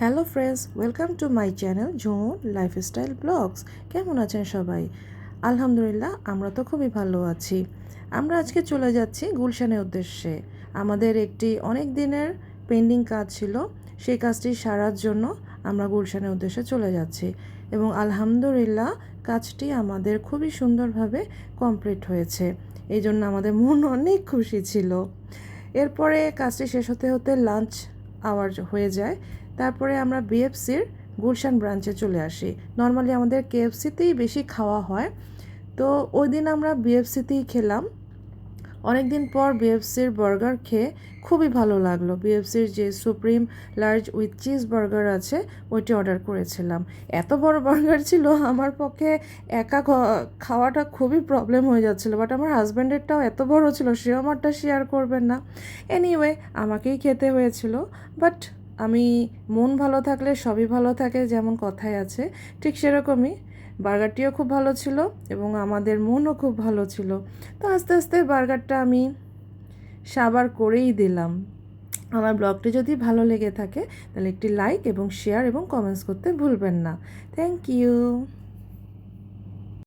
Hello friends, welcome to my channel Jhumur lifestyle blogs. কেমন আছেন সবাই? আলহামদুলিল্লাহ, আমরা তো খুবই ভালো আছি। আমরা আজকে চলে যাচ্ছি গুলশানের উদ্দেশ্যে। আমাদের একটি অনেক দিনের পেন্ডিং কাজ ছিল, সেই কাজটি সারার জন্য আমরা গুলশানের উদ্দেশ্যে চলে যাচ্ছি এবং আলহামদুলিল্লাহ কাজটি আমাদের খুবই সুন্দরভাবে কমপ্লিট হয়েছে। এই জন্য আমাদের মন অনেক খুশি ছিল। এরপরে কাজটি শেষ হতে হতে লাঞ্চ আওয়ার হয়ে যায়। তারপরে আমরা বিএফসির গুলশান ব্রাঞ্চে চলে আসি। নর্মালি আমাদের কেএফসিতেই বেশি খাওয়া হয়। তো ওই দিন আমরা বিএফসিতেই খেলাম। অনেক দিন পর বিএফসির বার্গার খেয়ে খুবই ভালো লাগল। বিএফসির যে supreme large with cheese burger আছে, ওইটি অর্ডার করেছিলাম। এত বড় বার্গার ছিল, আমার পক্ষে একা খাওয়াটা খুবই প্রবলেম হয়ে যাচ্ছিল বাট আমার হাজব্যান্ডেরটাও এত বড় ছিল সে আমারটা শেয়ার করবেন না। এনিওয়ে আমাকেই খেতে হয়েছিল বাট আমি মন ভালো থাকলে সবই ভালো থাকে যেমন কথায় আছে, ঠিক সেরকমই। বার্গারটিও খুব ভালো ছিল এবং আমাদের মনও খুব ভালো ছিল। তো আস্তে আস্তে বার্গারটা আমি সাবার করেই দিলাম। আমার ব্লগটি যদি ভালো লেগে থাকে, তাহলে একটি লাইক এবং শেয়ার এবং কমেন্টস করতে ভুলবেন না। Thank you.